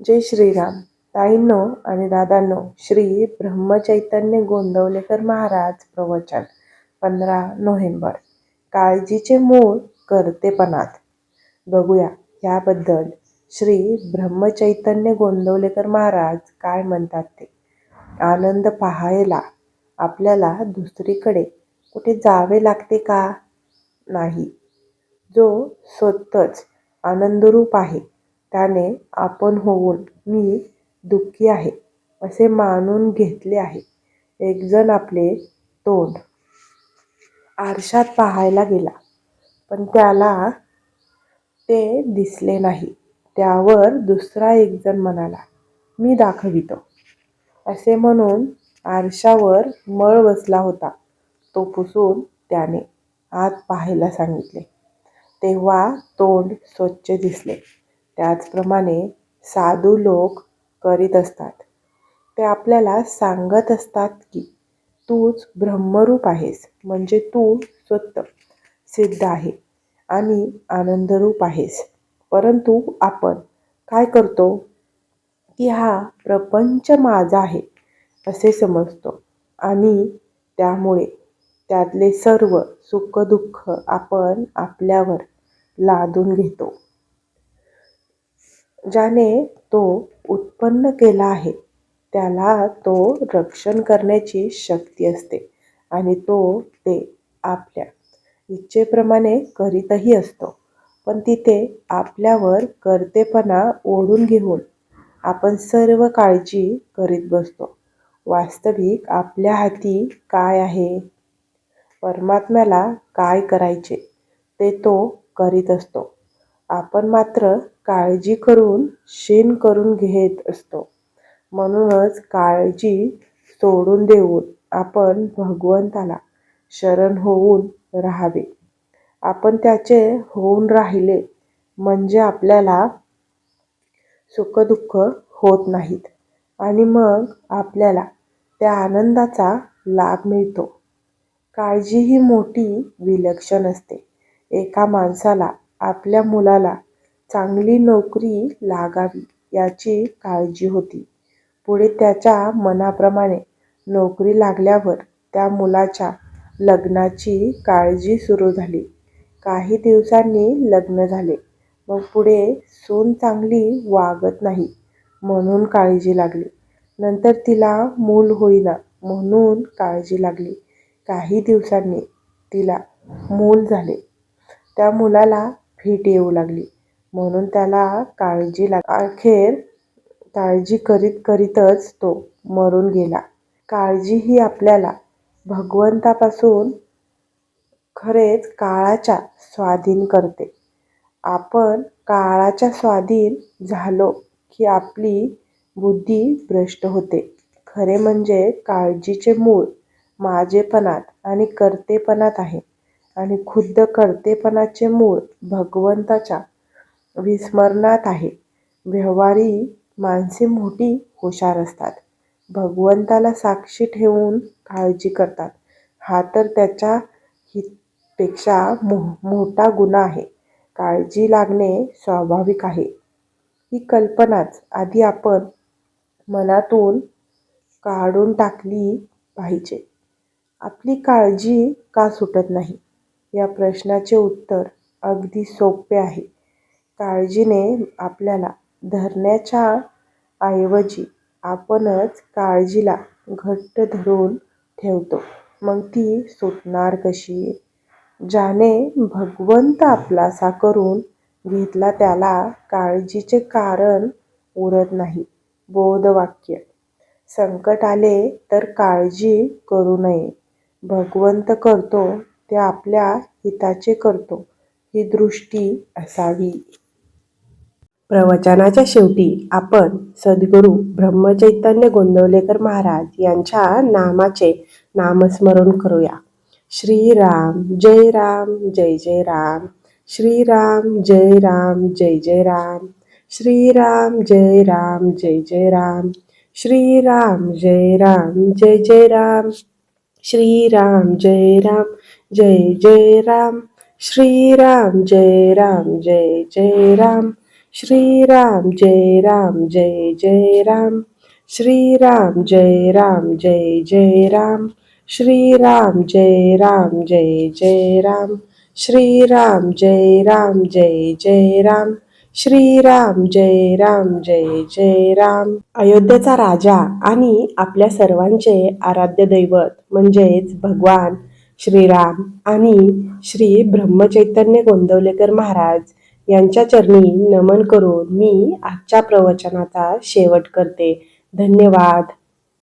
जय श्रीराम. ताईंनो आणि दादांनो श्री ब्रह्मचैतन्य गोंदवलेकर महाराज प्रवचन पंधरा नोव्हेंबर. काळजीचे मूळ करतेपणात. बघूया याबद्दल श्री ब्रह्मचैतन्य गोंदवलेकर महाराज काय म्हणतात ते. आनंद पाहायला आपल्याला दुसरीकडे कुठे जावे लागते का? नाही. जो स्वतःच आनंदरूप आहे. त्याने आपण होऊन मी दुःखी आहे असे मानून घेतले आहे. एकजण आपले तोंड आरशात पाहायला गेला पण त्याला ते दिसले नाही. त्यावर दुसरा एकजण म्हणाला मी दाखवितो. असे म्हणून आरशावर मळ बसला होता. तो पुसून त्याने आत पाहायला सांगितले. तेव्हा तोंड स्वच्छ दिसले. त्याचप्रमाणे साधू लोक करीत असतात. ते आपल्याला सांगत असतात की तूच ब्रह्मरूप आहेस म्हणजे तू स्वतः सिद्ध आहे आणि आनंदरूप आहेस. परंतु आपण काय करतो की हा प्रपंच माझा आहे असे समजतो आणि त्यामुळे त्यातले सर्व सुखदुःख आपण आपल्यावर लादून घेतो. ज्याने तो उत्पन्न केला आहे त्याला तो रक्षण करण्याची शक्ती असते आणि तो ते आपल्या इच्छेप्रमाणे करीतही असतो. पण तिथे आपल्यावर कर्तेपणा ओढून घेऊन आपण सर्व काळजी करीत बसतो. वास्तविक आपल्या हाती काय आहे? परमात्म्याला काय करायचे? ते तो करीत असतो. आपण मात्र काळजी करून शीण करून घेत असतो. म्हणूनच काळजी सोडून देऊन आपण भगवंताला शरण होऊन राहावे. आपण त्याचे होऊन राहिले म्हणजे आपल्याला सुखदुःख होत नाहीत आणि मग आपल्याला त्या आनंदाचा लाभ मिळतो. काळजी ही मोठी विलक्षण असते. एका माणसाला आपल्या मुलाला चांगली नोकरी लागावी याची काळजी होती. पुढे त्याच्या मनाप्रमाणे नोकरी लागल्यावर त्या मुलाच्या लग्नाची काळजी सुरू झाली. काही दिवसांनी लग्न झाले. मग पुढे सून चांगली वागत नाही म्हणून काळजी लागली. नंतर तिला मूल होईना म्हणून काळजी लागली. काही दिवसांनी तिला मूल झाले. त्या मुलाला फिट येऊ लागली. म्हणून त्याला काळजी लाग अखेर काळजी करीत करीतच तो मरून गेला. काळजी ही आपल्याला भगवंतापासून खरेच काळाच्या स्वाधीन करते. आपण काळाच्या स्वाधीन झालो की आपली बुद्धी भ्रष्ट होते. खरे म्हणजे काळजीचे मूळ माझेपणात आणि कर्तेपणात आहे. आणि खुद्द कर्तेपणाचे मूळ भगवंताच्या विस्मरणात आहे. व्यवहारी माणसे मोठी हुशार असतात. भगवंताला साक्षी ठेवून काळजी करतात. हा तर त्याच्या हितपेक्षा मोठा गुन्हा आहे. काळजी लागणे स्वाभाविक आहे. ही कल्पनाच आधी आपण मनातून काढून टाकली पाहिजे. आपली काळजी का सुटत नाही? या प्रश्नाचे उत्तर अगदी सोपे आहे. काळजीने आपल्याला धरण्याच्या ऐवजी आपणच काळजीला घट्ट धरून ठेवतो. मग ती सुटणार कशी? ज्याने भगवंत आपलासा करून घेतला त्याला काळजीचे कारण उरत नाही. बोधवाक्य. संकट आले तर काळजी करू नये. भगवंत करतो ते आपल्या हिताचे करतो ही दृष्टी असावी. प्रवचनाच्या शेवटी आपण सद्गुरू ब्रह्मचैतन्य गोंदवलेकर महाराज यांच्या नामाचे नामस्मरण करूया. श्रीराम जय राम जय जय राम. श्रीराम जय राम जय जय राम. श्रीराम जय राम जय जय राम. श्रीराम जय राम जय जय राम. श्रीराम जय राम. जय जय राम श्रीराम जय राम जय जय राम श्रीराम जय राम जय जय राम श्रीराम जय राम जय जय राम श्रीराम जय राम जय जय राम श्रीराम जय राम जय जय राम श्रीराम जय राम जय जय राम अयोध्येचा राजा आणि आपल्या सर्वांचे आराध्य दैवत म्हणजेच भगवान श्रीराम आणि श्री ब्रह्मचैतन्य गोंदवलेकर महाराज यांच्या चरणी नमन करून मी आजच्या प्रवचनाचा शेवट करते. धन्यवाद.